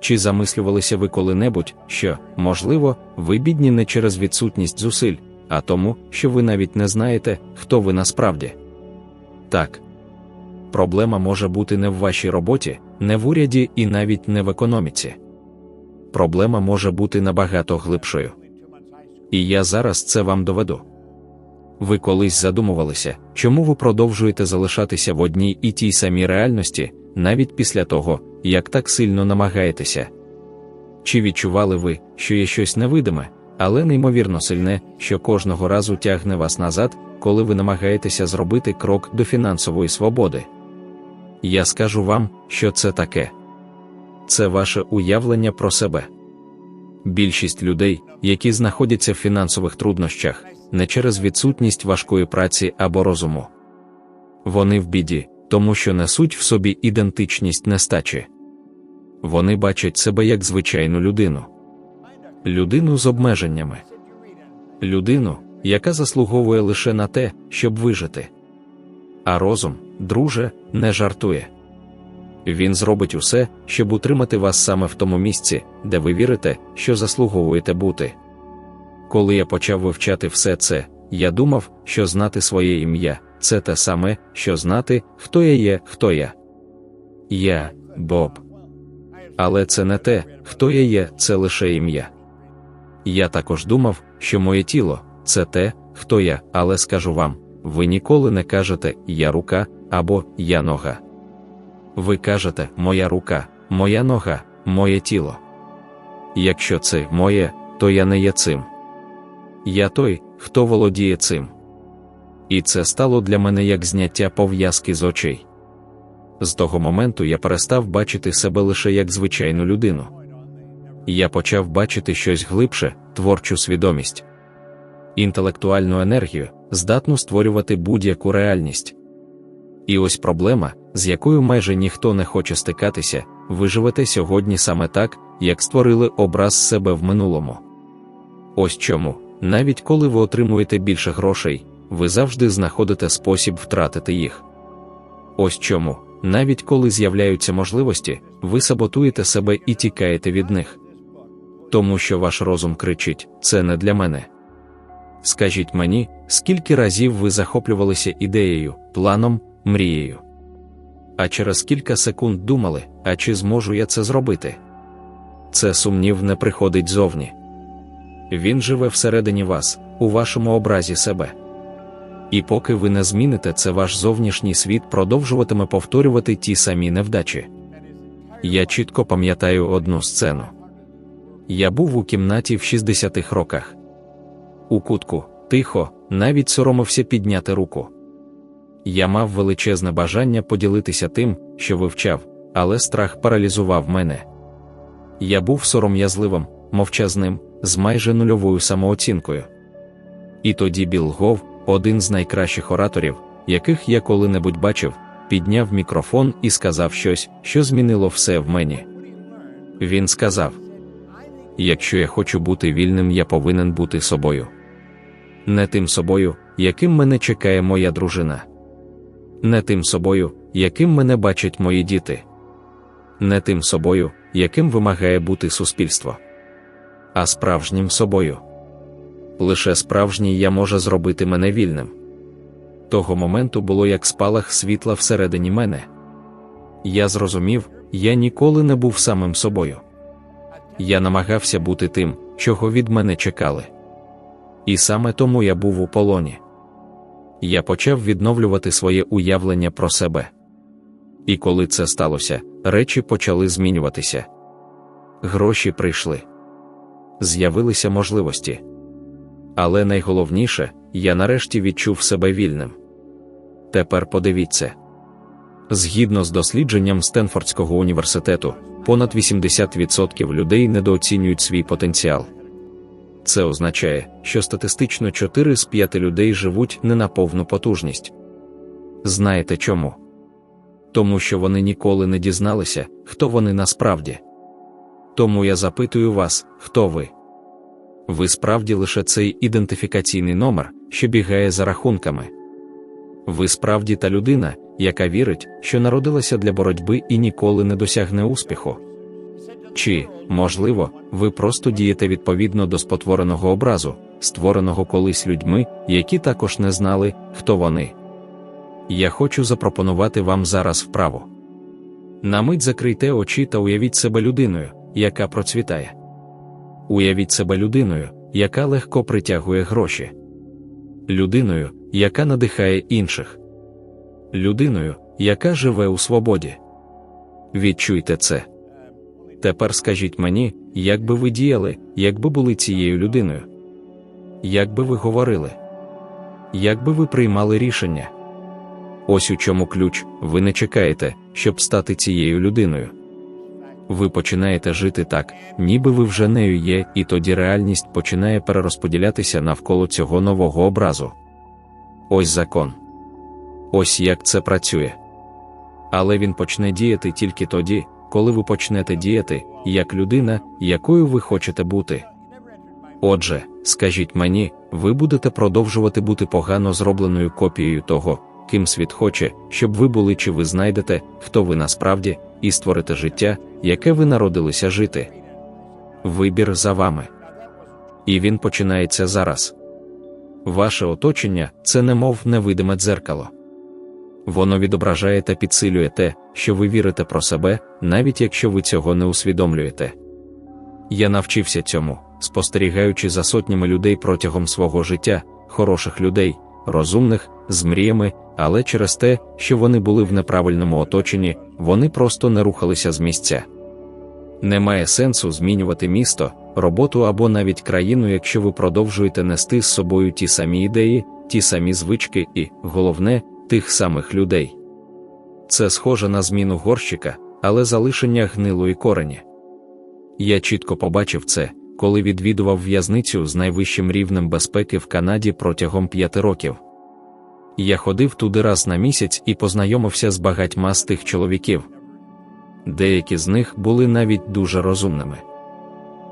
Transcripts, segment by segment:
чи замислювалися ви коли-небудь, що, можливо, ви бідні не через відсутність зусиль, а тому, що ви навіть не знаєте, хто ви насправді? Так. Проблема може бути не в вашій роботі, не в уряді і навіть не в економіці. Проблема може бути набагато глибшою. І я зараз це вам доведу. Ви колись задумувалися, чому ви продовжуєте залишатися в одній і тій самій реальності, навіть після того, як так сильно намагаєтеся? Чи відчували ви, що є щось невидиме, але неймовірно сильне, що кожного разу тягне вас назад, коли ви намагаєтеся зробити крок до фінансової свободи? Я скажу вам, що це таке. Це ваше уявлення про себе. Більшість людей, які знаходяться в фінансових труднощах, не через відсутність важкої праці або розуму. Вони в біді, тому що несуть в собі ідентичність нестачі. Вони бачать себе як звичайну людину, людину з обмеженнями, людину, яка заслуговує лише на те, щоб вижити. А розум, друже, не жартує. Він зробить усе, щоб утримати вас саме в тому місці, де ви вірите, що заслуговуєте бути. Коли я почав вивчати все це, я думав, що знати своє ім'я це те саме, що знати, хто я є, хто я. Я Боб. Але це не те, хто я є, це лише ім'я. Я також думав, що моє тіло це те, хто я, але скажу вам, ви ніколи не кажете Я рука або Я нога. Ви кажете Моя рука, моя нога, моє тіло. Якщо це моє, то я не є цим. Я той, хто володіє цим. І це стало для мене як зняття пов'язки з очей. З того моменту я перестав бачити себе лише як звичайну людину. Я почав бачити щось глибше, творчу свідомість, інтелектуальну енергію, здатну створювати будь-яку реальність. І ось проблема, з якою майже ніхто не хоче стикатися, ви живете сьогодні саме так, як створили образ себе в минулому. Ось чому, навіть коли ви отримуєте більше грошей, ви завжди знаходите спосіб втратити їх. Ось чому, навіть коли з'являються можливості, ви саботуєте себе і тікаєте від них. Тому що ваш розум кричить: це не для мене. Скажіть мені, скільки разів ви захоплювалися ідеєю, планом, мрією. А через кілька секунд думали, а чи зможу я це зробити? Це сумнів не приходить зовні. Він живе всередині вас, у вашому образі себе. І поки ви не зміните це, ваш зовнішній світ продовжуватиме повторювати ті самі невдачі. Я чітко пам'ятаю одну сцену. Я був у кімнаті в 60-х роках. У кутку, тихо, навіть соромився підняти руку. Я мав величезне бажання поділитися тим, що вивчав, але страх паралізував мене. Я був сором'язливим, мовчазним, з майже нульовою самооцінкою. І тоді Біл Гов, один з найкращих ораторів, яких я коли-небудь бачив, підняв мікрофон і сказав щось, що змінило все в мені. Він сказав: Якщо я хочу бути вільним, я повинен бути собою. Не тим собою, яким мене чекає моя дружина не тим собою, яким мене бачать мої діти, не тим собою, яким вимагає бути суспільство, а справжнім собою. Лише справжній я може зробити мене вільним. Того моменту було як спалах світла всередині мене. Я зрозумів, я ніколи не був самим собою. Я намагався бути тим, чого від мене чекали. І саме тому я був у полоні я почав відновлювати своє уявлення про себе. І коли це сталося, речі почали змінюватися. Гроші прийшли, з'явилися можливості. Але найголовніше, я нарешті відчув себе вільним. Тепер подивіться. Згідно з дослідженням Стенфордського університету, понад 80% людей недооцінюють свій потенціал. Це означає, що статистично 4 з 5 людей живуть не на повну потужність. Знаєте чому? Тому що вони ніколи не дізналися, хто вони насправді. Тому я запитую вас, хто ви? Ви справді лише цей ідентифікаційний номер, що бігає за рахунками. Ви справді та людина, яка вірить, що народилася для боротьби і ніколи не досягне успіху. Чи, можливо, ви просто дієте відповідно до спотвореного образу, створеного колись людьми, які також не знали, хто вони. Я хочу запропонувати вам зараз вправу. На мить закрийте очі та уявіть себе людиною, яка процвітає. Уявіть себе людиною, яка легко притягує гроші, людиною, яка надихає інших, людиною, яка живе у свободі. Відчуйте це. Тепер скажіть мені, як би ви діяли, якби були цією людиною? Як би ви говорили? Як би ви приймали рішення? Ось у чому ключ, ви не чекаєте, щоб стати цією людиною. Ви починаєте жити так, ніби ви вже нею є, і тоді реальність починає перерозподілятися навколо цього нового образу. Ось закон. Ось як це працює. Але він почне діяти тільки тоді, коли ви почнете діяти, як людина, якою ви хочете бути. Отже, скажіть мені, ви будете продовжувати бути погано зробленою копією того, ким світ хоче, щоб ви були, чи ви знайдете, хто ви насправді, і створите життя, яке ви народилися жити. Вибір за вами. І він починається зараз. Ваше оточення це немов невидиме дзеркало. Воно відображає та підсилює те, що ви вірите про себе, навіть якщо ви цього не усвідомлюєте. Я навчився цьому, спостерігаючи за сотнями людей протягом свого життя, хороших людей, розумних, з мріями, але через те, що вони були в неправильному оточенні, вони просто не рухалися з місця. Немає сенсу змінювати місто, роботу або навіть країну, якщо ви продовжуєте нести з собою ті самі ідеї, ті самі звички і, головне, тих самих людей. Це схоже на зміну горщика, але залишення гнилої корені. Я чітко побачив це, коли відвідував в'язницю з найвищим рівнем безпеки в Канаді протягом п'яти років. Я ходив туди раз на місяць і познайомився з багатьма з тих чоловіків. Деякі з них були навіть дуже розумними.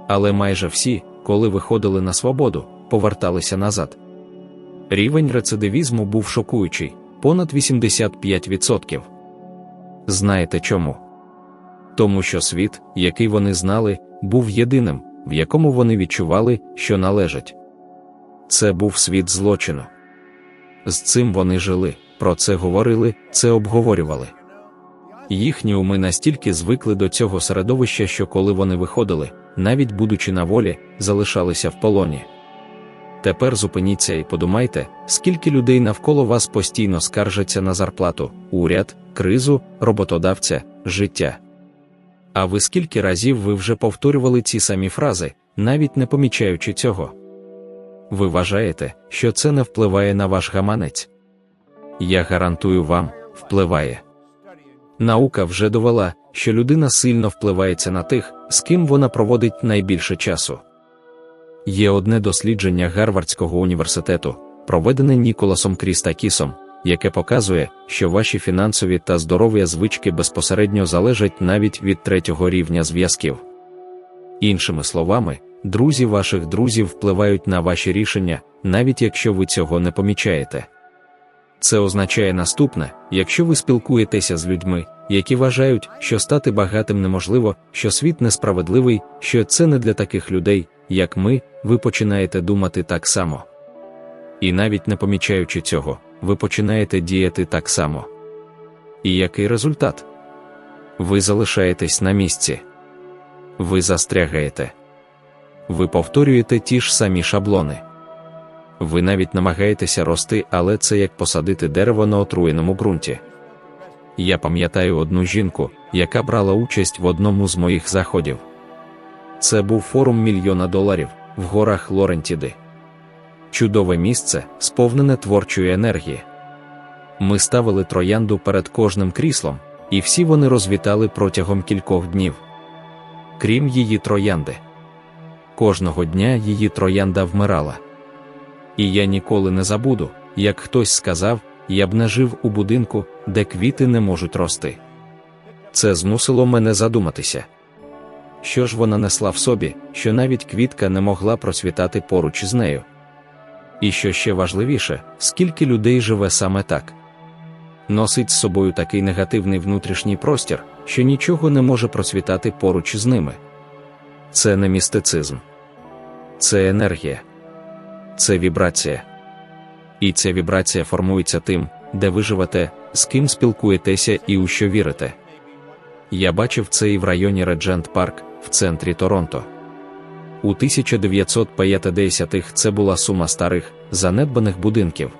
Але майже всі, коли виходили на свободу, поверталися назад. Рівень рецидивізму був шокуючий понад 85%. Знаєте чому? Тому що світ, який вони знали, був єдиним, в якому вони відчували, що належать. Це був світ злочину. З цим вони жили, про це говорили, це обговорювали. Їхні уми настільки звикли до цього середовища, що коли вони виходили, навіть будучи на волі, залишалися в полоні. Тепер зупиніться і подумайте, скільки людей навколо вас постійно скаржаться на зарплату, уряд, кризу, роботодавця, життя. А ви скільки разів ви вже повторювали ці самі фрази, навіть не помічаючи цього? Ви вважаєте, що це не впливає на ваш гаманець? Я гарантую вам, впливає. Наука вже довела, що людина сильно впливається на тих, з ким вона проводить найбільше часу. Є одне дослідження Гарвардського університету, проведене Ніколасом Крістакісом, яке показує, що ваші фінансові та здоров'я звички безпосередньо залежать навіть від третього рівня зв'язків. Іншими словами, друзі ваших друзів впливають на ваші рішення, навіть якщо ви цього не помічаєте. Це означає наступне: якщо ви спілкуєтеся з людьми, які вважають, що стати багатим неможливо, що світ несправедливий, що це не для таких людей, як ми, ви починаєте думати так само. І навіть не помічаючи цього, ви починаєте діяти так само. І який результат? Ви залишаєтесь на місці, ви застрягаєте, ви повторюєте ті ж самі шаблони. Ви навіть намагаєтеся рости, але це як посадити дерево на отруєному ґрунті. Я пам'ятаю одну жінку, яка брала участь в одному з моїх заходів. Це був форум мільйона доларів в горах Лорентіди. Чудове місце, сповнене творчої енергії. Ми ставили троянду перед кожним кріслом, і всі вони розвітали протягом кількох днів. Крім її троянди. Кожного дня її троянда вмирала. І я ніколи не забуду, як хтось сказав, я б не жив у будинку, де квіти не можуть рости. Це змусило мене задуматися. Що ж вона несла в собі, що навіть квітка не могла просвітати поруч з нею. І що ще важливіше, скільки людей живе саме так. Носить з собою такий негативний внутрішній простір, що нічого не може просвітати поруч з ними. Це не містицизм, це енергія, це вібрація. І ця вібрація формується тим, де ви живете, з ким спілкуєтеся і у що вірите. Я бачив це і в районі Реджент Парк в центрі Торонто. У 1950-х це була сума старих, занедбаних будинків.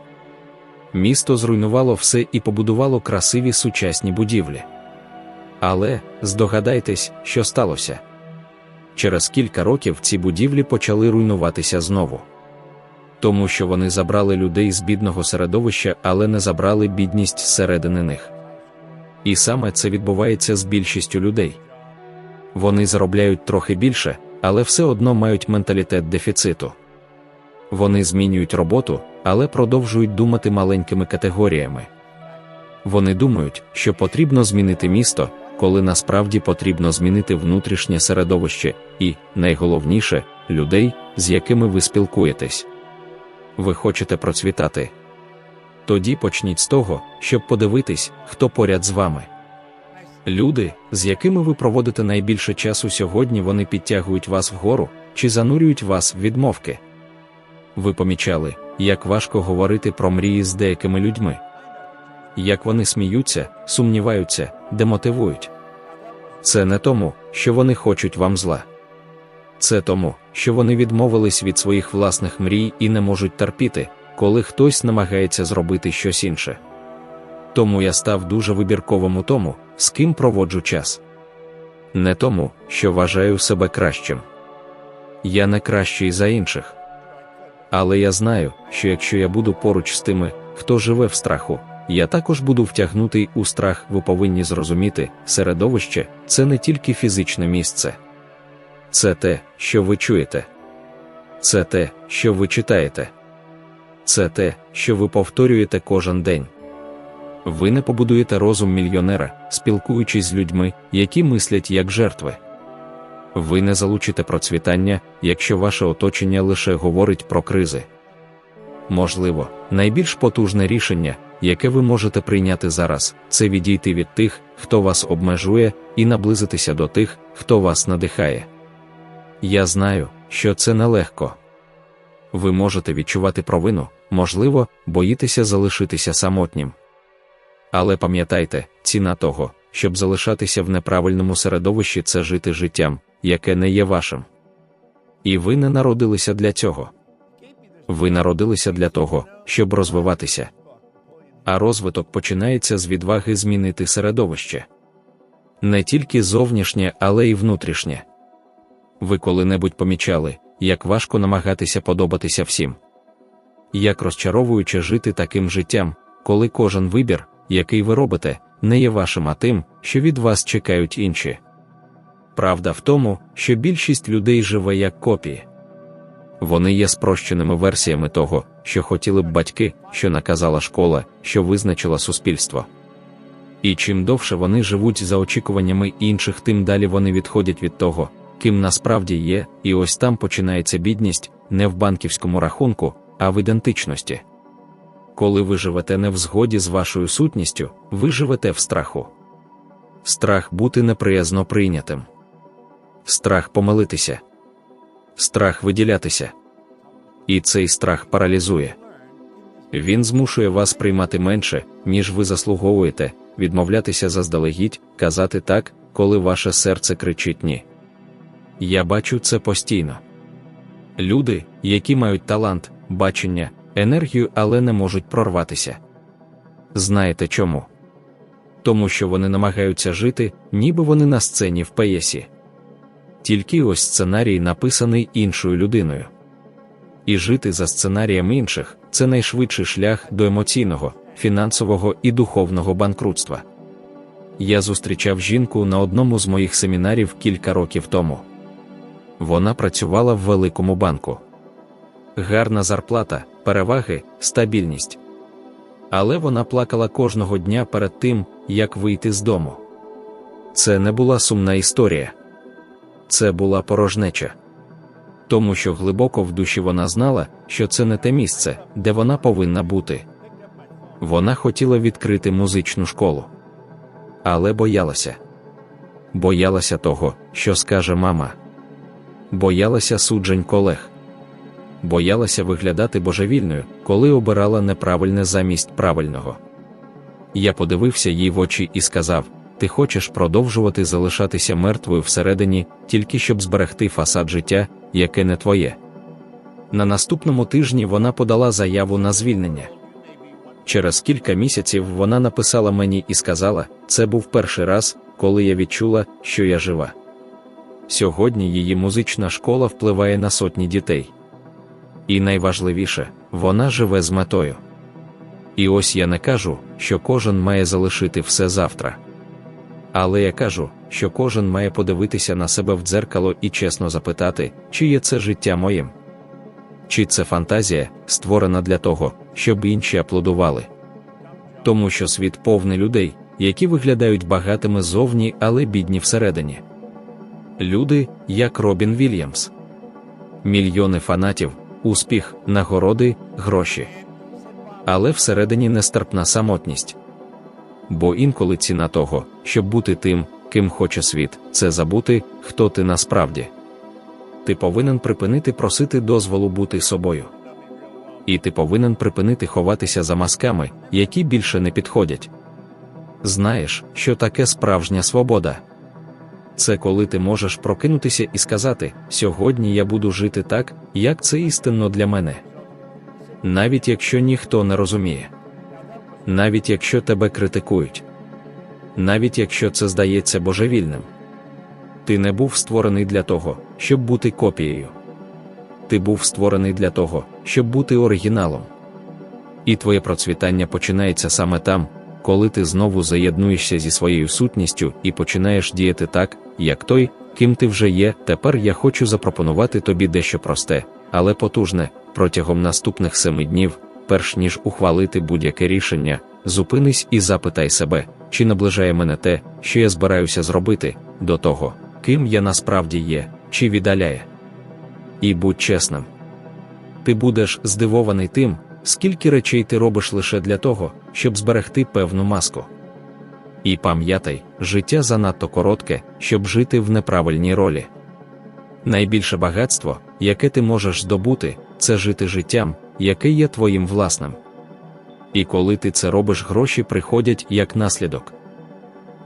Місто зруйнувало все і побудувало красиві сучасні будівлі. Але здогадайтесь, що сталося. Через кілька років ці будівлі почали руйнуватися знову. Тому що вони забрали людей з бідного середовища, але не забрали бідність зсередини них. І саме це відбувається з більшістю людей. Вони заробляють трохи більше, але все одно мають менталітет дефіциту. Вони змінюють роботу, але продовжують думати маленькими категоріями. Вони думають, що потрібно змінити місто, коли насправді потрібно змінити внутрішнє середовище і, найголовніше, людей, з якими ви спілкуєтесь. Ви хочете процвітати. Тоді почніть з того, щоб подивитись, хто поряд з вами. Люди, з якими ви проводите найбільше часу сьогодні, вони підтягують вас вгору чи занурюють вас в відмовки. Ви помічали, як важко говорити про мрії з деякими людьми, як вони сміються, сумніваються, демотивують. Це не тому, що вони хочуть вам зла. Це тому, що вони відмовились від своїх власних мрій і не можуть терпіти, коли хтось намагається зробити щось інше. Тому я став дуже вибірковим у тому, з ким проводжу час. Не тому, що вважаю себе кращим. Я не кращий за інших. Але я знаю, що якщо я буду поруч з тими, хто живе в страху, я також буду втягнутий у страх, ви повинні зрозуміти, середовище це не тільки фізичне місце, це те, що ви чуєте, це те, що ви читаєте, це те, що ви повторюєте кожен день. Ви не побудуєте розум мільйонера, спілкуючись з людьми, які мислять як жертви. Ви не залучите процвітання, якщо ваше оточення лише говорить про кризи. Можливо, найбільш потужне рішення, яке ви можете прийняти зараз, це відійти від тих, хто вас обмежує, і наблизитися до тих, хто вас надихає. Я знаю, що це нелегко. Ви можете відчувати провину, можливо, боїтеся залишитися самотнім. Але пам'ятайте, ціна того, щоб залишатися в неправильному середовищі, це жити життям, яке не є вашим. І ви не народилися для цього. Ви народилися для того, щоб розвиватися. А розвиток починається з відваги змінити середовище. Не тільки зовнішнє, але й внутрішнє. Ви коли-небудь помічали, як важко намагатися подобатися всім. Як розчаровуюче жити таким життям, коли кожен вибір, який ви робите, не є вашим, а тим, що від вас чекають інші. Правда в тому, що більшість людей живе як копії. Вони є спрощеними версіями того, що хотіли б батьки, що наказала школа, що визначила суспільство. І чим довше вони живуть за очікуваннями інших, тим далі вони відходять від того, ким насправді є, і ось там починається бідність не в банківському рахунку, а в ідентичності. Коли ви живете не в згоді з вашою сутністю, ви живете в страху. Страх бути неприязно прийнятим, страх помилитися, страх виділятися. І цей страх паралізує. Він змушує вас приймати менше, ніж ви заслуговуєте, відмовлятися заздалегідь, казати так, коли ваше серце кричить ні. Я бачу це постійно. Люди, які мають талант, бачення, енергію, але не можуть прорватися. Знаєте чому? Тому що вони намагаються жити, ніби вони на сцені в п'єсі. Тільки ось сценарій написаний іншою людиною. І жити за сценарієм інших це найшвидший шлях до емоційного, фінансового і духовного банкрутства. Я зустрічав жінку на одному з моїх семінарів кілька років тому. Вона працювала в великому банку. Гарна зарплата, переваги, стабільність. Але вона плакала кожного дня перед тим, як вийти з дому. Це не була сумна історія, це була порожнеча. Тому що глибоко в душі вона знала, що це не те місце, де вона повинна бути. Вона хотіла відкрити музичну школу, але боялася. Боялася того, що скаже мама. боялася суджень колег. Боялася виглядати божевільною, коли обирала неправильне замість правильного. Я подивився їй в очі і сказав: Ти хочеш продовжувати залишатися мертвою всередині, тільки щоб зберегти фасад життя, яке не твоє. На наступному тижні вона подала заяву на звільнення. Через кілька місяців вона написала мені і сказала: це був перший раз, коли я відчула, що я жива. Сьогодні її музична школа впливає на сотні дітей. І найважливіше, вона живе з метою. І ось я не кажу, що кожен має залишити все завтра. Але я кажу, що кожен має подивитися на себе в дзеркало і чесно запитати, чи є це життя моїм. Чи це фантазія, створена для того, щоб інші аплодували? Тому що світ повний людей, які виглядають багатими зовні, але бідні всередині. Люди, як Робін Вільямс, мільйони фанатів, успіх, нагороди, гроші. Але всередині нестерпна самотність. Бо інколи ціна того, щоб бути тим, ким хоче світ, це забути, хто ти насправді ти повинен припинити просити дозволу бути собою. І ти повинен припинити ховатися за масками, які більше не підходять. Знаєш, що таке справжня свобода? Це коли ти можеш прокинутися і сказати: сьогодні я буду жити так, як це істинно для мене. Навіть якщо ніхто не розуміє, навіть якщо тебе критикують, навіть якщо це здається божевільним. Ти не був створений для того, щоб бути копією. Ти був створений для того, щоб бути оригіналом. І твоє процвітання починається саме там, коли ти знову заєднуєшся зі своєю сутністю і починаєш діяти так, як той, ким ти вже є. Тепер я хочу запропонувати тобі дещо просте, але потужне, протягом наступних семи днів, перш ніж ухвалити будь-яке рішення, зупинись і запитай себе, чи наближає мене те, що я збираюся зробити, до того ким я насправді є, чи віддаляє. І будь чесним. Ти будеш здивований тим, скільки речей ти робиш лише для того, щоб зберегти певну маску. І пам'ятай, життя занадто коротке, щоб жити в неправильній ролі. Найбільше багатство, яке ти можеш здобути, це жити життям, яке є твоїм власним. І коли ти це робиш, гроші приходять як наслідок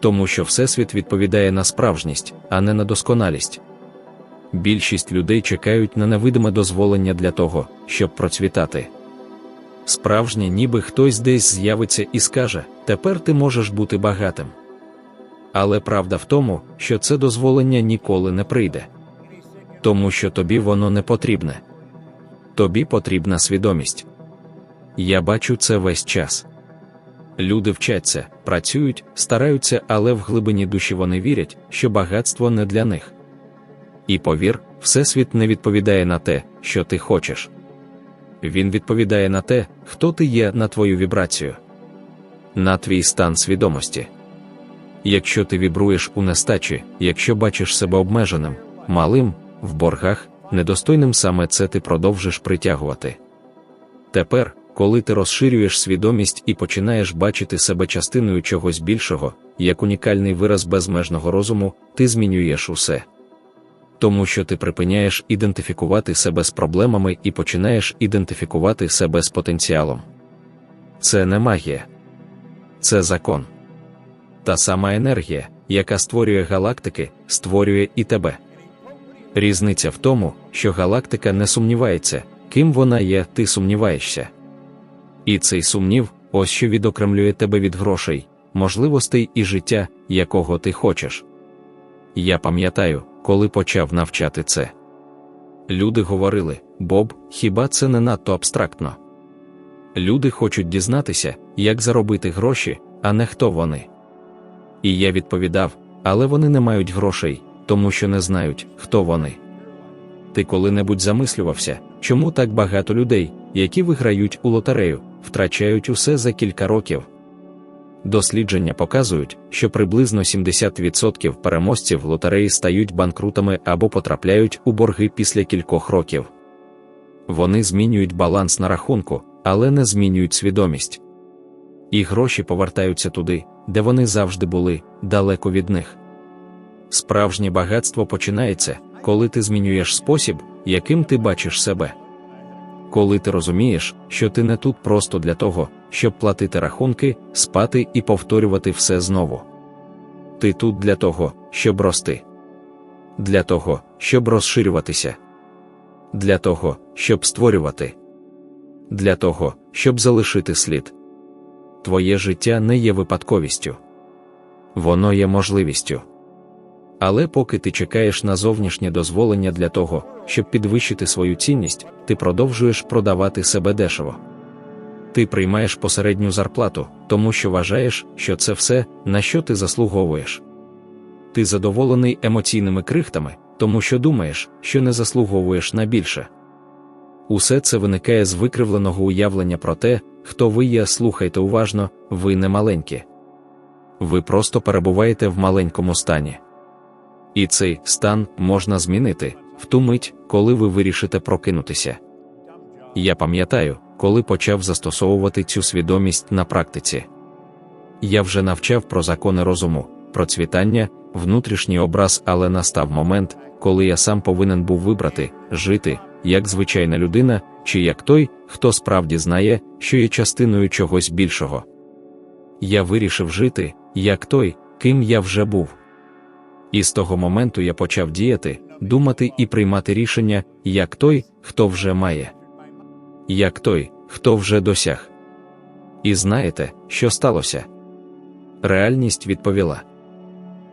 тому що Всесвіт відповідає на справжність, а не на досконалість. Більшість людей чекають на невидиме дозволення для того, щоб процвітати. Справжнє, ніби хтось десь з'явиться і скаже: тепер ти можеш бути багатим. Але правда в тому, що це дозволення ніколи не прийде. Тому що тобі воно не потрібне. Тобі потрібна свідомість. Я бачу це весь час. Люди вчаться, працюють, стараються, але в глибині душі вони вірять, що багатство не для них. І повір, Всесвіт не відповідає на те, що ти хочеш. Він відповідає на те, хто ти є на твою вібрацію, на твій стан свідомості. Якщо ти вібруєш у нестачі, якщо бачиш себе обмеженим, малим, в боргах, недостойним саме це ти продовжиш притягувати. Тепер, коли ти розширюєш свідомість і починаєш бачити себе частиною чогось більшого, як унікальний вираз безмежного розуму, ти змінюєш усе. Тому що ти припиняєш ідентифікувати себе з проблемами і починаєш ідентифікувати себе з потенціалом. Це не магія, це закон. Та сама енергія, яка створює галактики, створює і тебе. Різниця в тому, що галактика не сумнівається, ким вона є, ти сумніваєшся. І цей сумнів, ось що відокремлює тебе від грошей, можливостей і життя, якого ти хочеш. Я пам'ятаю, коли почав навчати це. Люди говорили: Боб, хіба це не надто абстрактно? Люди хочуть дізнатися, як заробити гроші, а не хто вони. І я відповідав: але вони не мають грошей, тому що не знають, хто вони. Ти коли-небудь замислювався, чому так багато людей, які виграють у лотерею, втрачають усе за кілька років. Дослідження показують, що приблизно 70% переможців лотереї стають банкрутами або потрапляють у борги після кількох років. Вони змінюють баланс на рахунку, але не змінюють свідомість. І гроші повертаються туди, де вони завжди були, далеко від них. Справжнє багатство починається, коли ти змінюєш спосіб, яким ти бачиш себе. Коли ти розумієш, що ти не тут просто для того, щоб платити рахунки, спати і повторювати все знову. Ти тут для того, щоб рости, для того, щоб розширюватися, для того, щоб створювати, для того, щоб залишити слід. Твоє життя не є випадковістю, воно є можливістю. Але поки ти чекаєш на зовнішнє дозволення для того, щоб підвищити свою цінність, ти продовжуєш продавати себе дешево. Ти приймаєш посередню зарплату, тому що вважаєш, що це все, на що ти заслуговуєш. Ти задоволений емоційними крихтами, тому що думаєш, що не заслуговуєш на більше. Усе це виникає з викривленого уявлення про те, хто ви є, слухайте уважно, ви не маленькі. Ви просто перебуваєте в маленькому стані. І цей стан можна змінити в ту мить, коли ви вирішите прокинутися. Я пам'ятаю, коли почав застосовувати цю свідомість на практиці. Я вже навчав про закони розуму, процвітання, внутрішній образ, але настав момент, коли я сам повинен був вибрати, жити, як звичайна людина, чи як той, хто справді знає, що є частиною чогось більшого. Я вирішив жити, як той, ким я вже був. І з того моменту я почав діяти, думати і приймати рішення, як той, хто вже має, як той, хто вже досяг. І знаєте, що сталося? Реальність відповіла.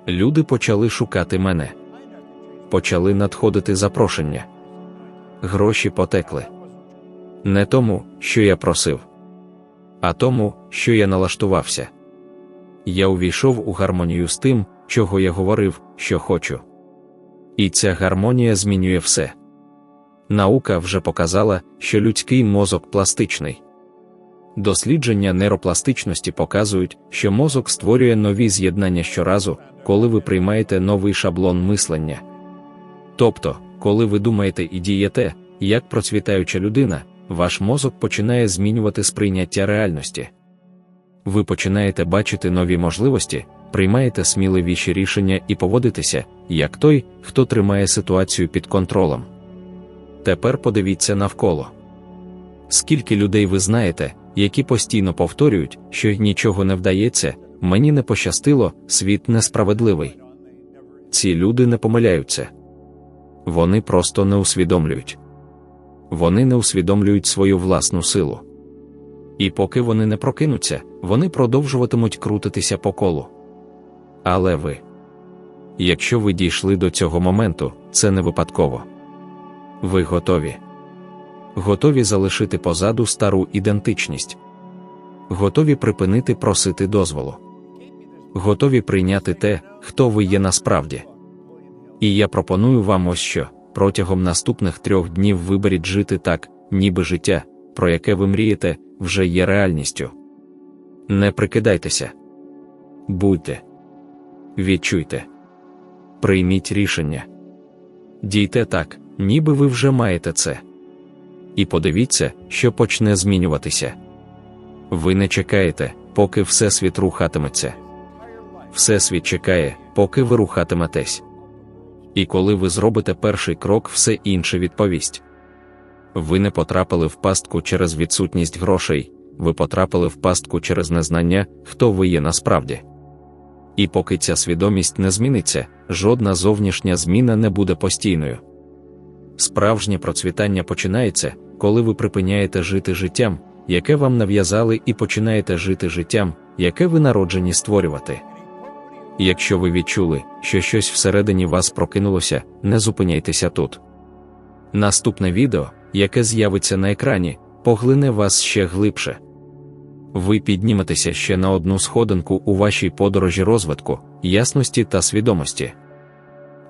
Люди почали шукати мене, почали надходити запрошення. Гроші потекли. Не тому, що я просив, а тому, що я налаштувався. Я увійшов у гармонію з тим, чого я говорив, що хочу. І ця гармонія змінює все. Наука вже показала, що людський мозок пластичний. Дослідження нейропластичності показують, що мозок створює нові з'єднання щоразу, коли ви приймаєте новий шаблон мислення. Тобто, коли ви думаєте і дієте, як процвітаюча людина, ваш мозок починає змінювати сприйняття реальності. Ви починаєте бачити нові можливості, приймаєте сміливіші рішення і поводитеся, як той, хто тримає ситуацію під контролем. Тепер подивіться навколо. Скільки людей ви знаєте, які постійно повторюють, що нічого не вдається, мені не пощастило, світ несправедливий. Ці люди не помиляються. Вони просто не усвідомлюють. Вони не усвідомлюють свою власну силу. І поки вони не прокинуться, вони продовжуватимуть крутитися по колу. Але ви, якщо ви дійшли до цього моменту, це не випадково. Ви готові. Готові залишити позаду стару ідентичність. Готові припинити просити дозволу. Готові прийняти те, хто ви є насправді. І я пропоную вам ось що протягом наступних трьох днів виберіть жити так, ніби життя, про яке ви мрієте, вже є реальністю. Не прикидайтеся. Будьте. Відчуйте. Прийміть рішення. Дійте так, ніби ви вже маєте це. І подивіться, що почне змінюватися. Ви не чекаєте, поки Всесвіт рухатиметься. Всесвіт чекає, поки ви рухатиметесь. І коли ви зробите перший крок, все інше відповість. Ви не потрапили в пастку через відсутність грошей, ви потрапили в пастку через незнання, хто ви є насправді. І поки ця свідомість не зміниться, жодна зовнішня зміна не буде постійною. Справжнє процвітання починається, коли ви припиняєте жити життям, яке вам нав'язали, і починаєте жити життям, яке ви народжені створювати. Якщо ви відчули, що щось всередині вас прокинулося, не зупиняйтеся тут. Наступне відео, яке з'явиться на екрані, поглине вас ще глибше. Ви підніметеся ще на одну сходинку у вашій подорожі розвитку, ясності та свідомості.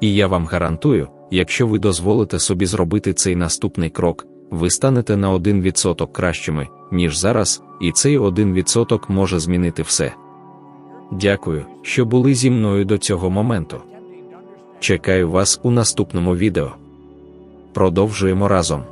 І я вам гарантую, якщо ви дозволите собі зробити цей наступний крок, ви станете на 1% кращими, ніж зараз, і цей 1% може змінити все. Дякую, що були зі мною до цього моменту. Чекаю вас у наступному відео. Продовжуємо разом.